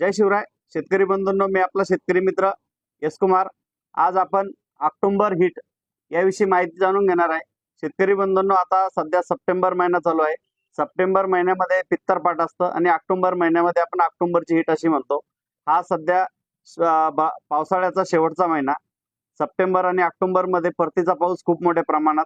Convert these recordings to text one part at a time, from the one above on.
जय शिवराय. शेतकरी बंधूंनो मी आपला शेतकरी मित्र यश कुमार. आज आपण ऑक्टोंबर हिट याविषयी माहिती जाणून घेणार आहे. शेतकरी बंधूंनो आता सध्या सप्टेंबर महिना चालू आहे. सप्टेंबर महिन्यामध्ये पित्तरपाट असतं आणि ऑक्टोबर महिन्यामध्ये आपण ऑक्टोबरची हिट अशी म्हणतो. हा सध्या पावसाळ्याचा शेवटचा महिना. सप्टेंबर आणि ऑक्टोबरमध्ये परतीचा पाऊस खूप मोठ्या प्रमाणात.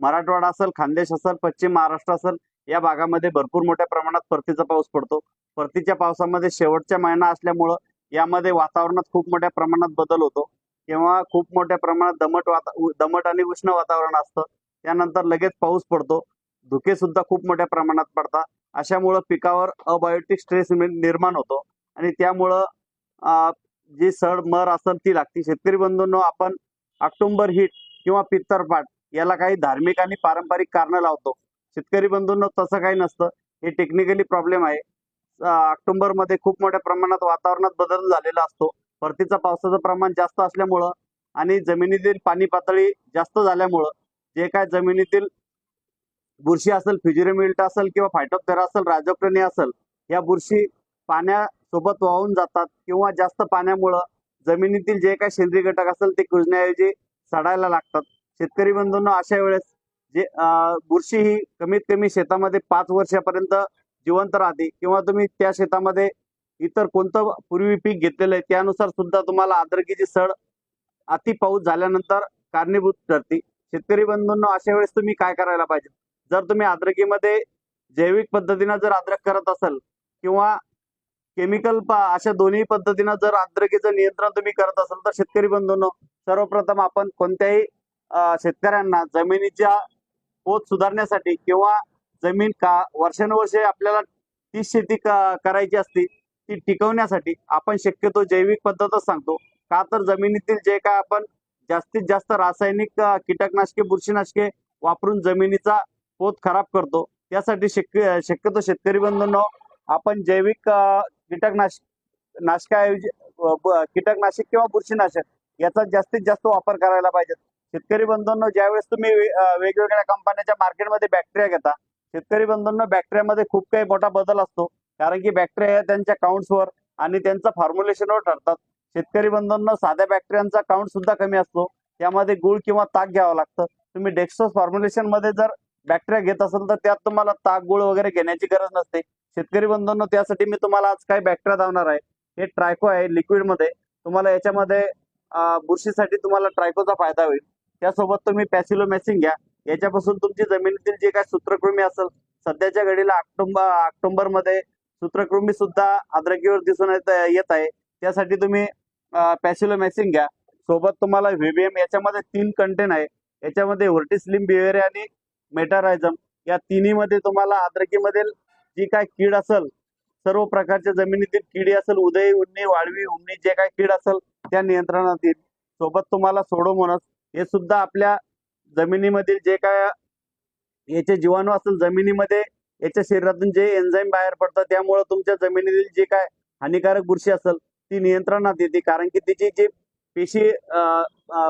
मराठवाडा असेल खानदेश असेल पश्चिम महाराष्ट्र असेल या भागामध्ये भरपूर मोठ्या प्रमाणात परतीचा पाऊस पडतो. परतीच्या पावसामध्ये शेवटचा महिना असल्यामुळं यामध्ये वातावरणात खूप मोठ्या प्रमाणात बदल होतो. किंवा खूप मोठ्या प्रमाणात दमट वाता दमट आणि उष्ण वातावरण असतं. त्यानंतर लगेच पाऊस पडतो. धुके सुद्धा खूप मोठ्या प्रमाणात पडतात. अशामुळं पिकावर अबायोटिक स्ट्रेस निर्माण होतो. आणि त्यामुळं जी सड मर असेल ती लागते. शेतकरी बंधूंनो आपण ऑक्टोंबर हिट किंवा पित्तरपाट याला काही धार्मिक आणि पारंपरिक कारणं लावतो. शेतकरी बंधूंनो तसं काही नसतं. हे टेक्निकली प्रॉब्लेम आहे. ऑक्टोबरमध्ये खूप मोठ्या प्रमाणात वातावरणात बदल झालेला असतो. परतीचा पावसाचं प्रमाण जास्त असल्यामुळं आणि जमिनीतील पाणी पातळी जास्त झाल्यामुळं जे काय जमिनीतील बुरशी असेल फिजिरोमिल्ट असेल किंवा फायटोथेरा असेल राजोक्टनी असेल या बुरशी पाण्यासोबत वाहून जातात किंवा जास्त पाण्यामुळं जमिनीतील जे काही सेंद्रिय घटक असेल ते कुजण्याऐवजी सडायला लागतात. शेतकरी बंधूंना अशा वेळेस जे बुरशी ही कमीत कमी शेतामध्ये पाच वर्षापर्यंत जिवंत राहते किंवा तुम्ही त्या शेतामध्ये इतर कोणतं पूर्वी पीक घेतलेलं आहे त्यानुसार सुद्धा तुम्हाला आद्रकीची सड अति पाऊस झाल्यानंतर कारणीभूत ठरते. शेतकरी बंधूंना अशा वेळेस तुम्ही काय करायला पाहिजे? जर तुम्ही आद्रकीमध्ये जैविक पद्धतीनं जर अद्रक करत असाल किंवा केमिकल अशा दोन्ही पद्धतीनं जर आद्रकीचं नियंत्रण तुम्ही करत असाल तर शेतकरी बंधूंनो सर्वप्रथम आपण कोणत्याही शेतकऱ्यांना जमिनीच्या पोत सुधारण्यासाठी किंवा जमीन का वर्षानुवर्षे आपल्याला ती शेती करायची असती ती टिकवण्यासाठी आपण शक्यतो जैविक पद्धतच सांगतो. का तर जमिनीतील जे काय आपण जास्तीत जास्त रासायनिक कीटकनाशके बुरशीनाशके वापरून जमिनीचा पोत खराब करतो त्यासाठी शक्य शक्यतो शेतकरी बंधूंनो आपण जैविक कीटकनाश कीटकनाशक नाशकाऐवजी कीटकनाशक किंवा बुरशीनाशक याचा जास्तीत जास्त वापर करायला पाहिजे शेतकरी बंधूंनो ज्यावेळेस तुम्ही वेगवेगळ्या कंपन्याच्या मार्केटमध्ये बॅक्टेरिया घेता शेतकरी बंधूंना बॅक्टेरियामध्ये खूप काही मोठा बदल असतो. कारण की बॅक्टेरिया त्यांच्या काउंट्सवर आणि त्यांच्या फॉर्म्युलेशनवर ठरतात. शेतकरी बंधूंना साध्या बॅक्टेरियांचा काउंट सुद्धा कमी असतो. त्यामध्ये गुळ किंवा ताक घ्यावं लागतं. तुम्ही डेक्सोस फॉर्म्युलेशनमध्ये जर बॅक्टेरिया घेत असाल तर त्यात तुम्हाला ताक गुळ वगैरे घेण्याची गरज नसते. शेतकरी बंधूंना त्यासाठी मी तुम्हाला आज काही बॅक्टेरिया धावणार आहे. हे ट्रायको आहे लिक्विडमध्ये. तुम्हाला याच्यामध्ये बुरशीसाठी तुम्हाला ट्रायकोचा फायदा होईल. त्यासोबत तुम्ही पॅसिलोमॅसिन घ्या. याच्यापासून तुमची जमिनीतील जे काही सूत्रकृमी असेल सध्याच्या घडीला ऑक्टोबर ऑक्टोबरमध्ये सूत्रकृमी सुद्धा अद्रकीवर दिसून येत येत आहे. त्यासाठी तुम्ही पॅसिलोमॅसिंग घ्या. सोबत तुम्हाला व्हीबीएम याच्यामध्ये तीन कंटेन आहे. याच्यामध्ये व्हर्टिस्लिम बिहेर आणि मेटारायझम. या तिन्ही मध्ये तुम्हाला अद्रकीमधील जी काय कीड असेल सर्व प्रकारच्या जमिनीतील किडी असेल उदय उन्नी वाळवी उन्नी जे काय कीड असेल त्या नियंत्रणात येईल. सोबत तुम्हाला सोडोमोनस हे सुद्धा आपल्या जमिनीमधील जे काय याचे जीवाणू असेल जमिनीमध्ये याच्या शरीरातून जे एन्झाईम बाहेर पडतात त्यामुळे तुमच्या जमिनीतील जे काय हानिकारक बुरशी असेल ती नियंत्रणात येते. कारण की तिची जी पेशी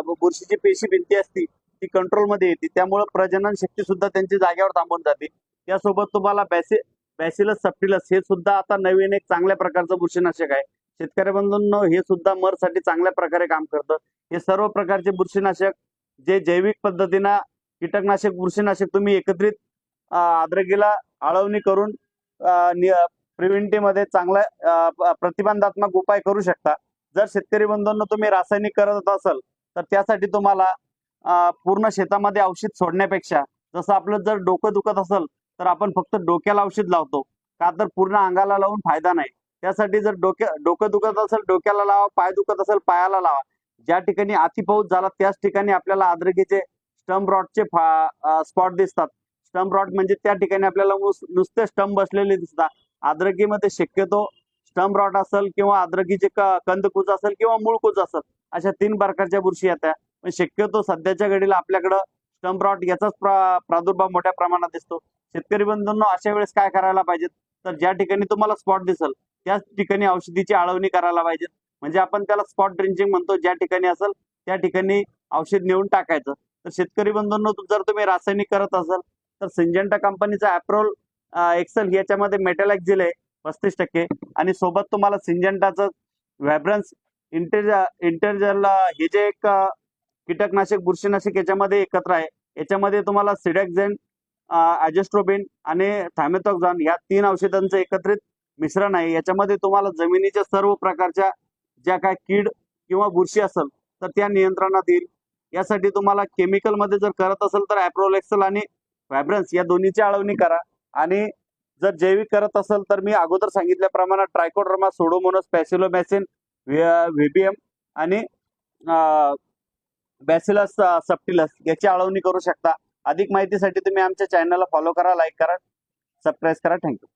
बुरशीची पेशी भिंती असती ती कंट्रोलमध्ये येते. त्यामुळे प्रजनन शक्ती सुद्धा त्यांची जागेवर थांबून जाते. त्यासोबत तुम्हाला बॅसे बॅसिलस सप्टिलस हे सुद्धा आता नवीन एक चांगल्या प्रकारचं बुरशीनाशक आहे. शेतकरी बंधूंनो हे सुद्धा मरसाठी चांगल्या प्रकारे काम करतं. हे सर्व प्रकारचे बुरशीनाशक जे जैविक पद्धतीनं कीटकनाशक बुरशीनाशक तुम्ही एकत्रित आद्रकीला आळवणी करून प्रिव्हेंटिव्हमध्ये चांगला प्रतिबंधात्मक उपाय करू शकता. जर शेतकरी बंधूंना तुम्ही रासायनिक करत असाल तर त्यासाठी तुम्हाला पूर्ण शेतामध्ये औषध सोडण्यापेक्षा जसं आपलं जर डोकं दुखत असेल तर आपण फक्त डोक्याला औषध लावतो. का तर पूर्ण अंगाला लावून फायदा नाही. त्यासाठी जर डोक्या डोकं दुखत असेल डोक्याला लावा पाय दुखत असेल पायाला लावा. ज्या ठिकाणी अतिपाऊस झाला त्याच ठिकाणी आपल्याला आद्रकीचे स्टंप रॉडचे स्पॉट दिसतात. स्टंप रॉड म्हणजे त्या ठिकाणी आपल्याला नुसते स्टंप बसलेले दिसतात. आद्रकीमध्ये शक्यतो स्टंप रॉड असेल किंवा आद्रकीचे क- कंदकुज असेल किंवा मूळकुज असेल अशा तीन प्रकारच्या बुरशी येत्या. पण शक्यतो सध्याच्या घडीला आपल्याकडं स्टंप रॉड याचाच प्रादुर्भाव मोठ्या प्रमाणात दिसतो. शेतकरी बंधूंना अशा वेळेस काय करायला पाहिजे तर ज्या ठिकाणी तुम्हाला स्पॉट दिसेल त्याच ठिकाणी औषधीची आळवणी करायला पाहिजे म्हणजे आपण त्याला स्पॉट ड्रिंचिंग म्हणतो ज्या ठिकाणी असेल त्या ठिकाणी औषध नेऊन टाकायचं. तर शेतकरी बंधूंनो जर तुम्ही रासायनिक करत असाल तर सिंजंटा कंपनीचा अप्रोल एक्सेल याच्यामध्ये मेटॅलॅक्झिल आहे पस्तीस टक्के. आणि सोबत तुम्हाला सिंजेंटाचं व्हायब्रन्स इंटेज इंटेजरला हे जे एक कीटकनाशक बुरशीनाशक याच्यामध्ये एकत्र आहे. याच्यामध्ये तुम्हाला सिडॅक्झेन ॲजेस्ट्रोबिन आणि थायमेथॉक्झॉन या तीन औषधांचं एकत्रित मिश्रण आहे. याच्यामध्ये तुम्हाला जमिनीच्या सर्व प्रकारच्या ज्या काय कीड किंवा बुरशी असेल तर त्या नियंत्रणात येईल. यासाठी तुम्हाला केमिकलमध्ये जर करत असेल तर ॲप्रोलेक्सल आणि व्हायब्रन्स या दोन्हीची आळवणी करा. आणि जर जैविक करत असेल तर मी अगोदर सांगितल्याप्रमाणे ट्रायकोड्रमा सोडोमोनस पॅसिलोमॅसिन व्हीबीएम आणि बॅसिलस सप्टिलस याची आळवणी करू शकता. अधिक माहितीसाठी तुम्ही आमच्या चॅनलला फॉलो करा लाईक करा सबस्क्राईब करा. थँक्यू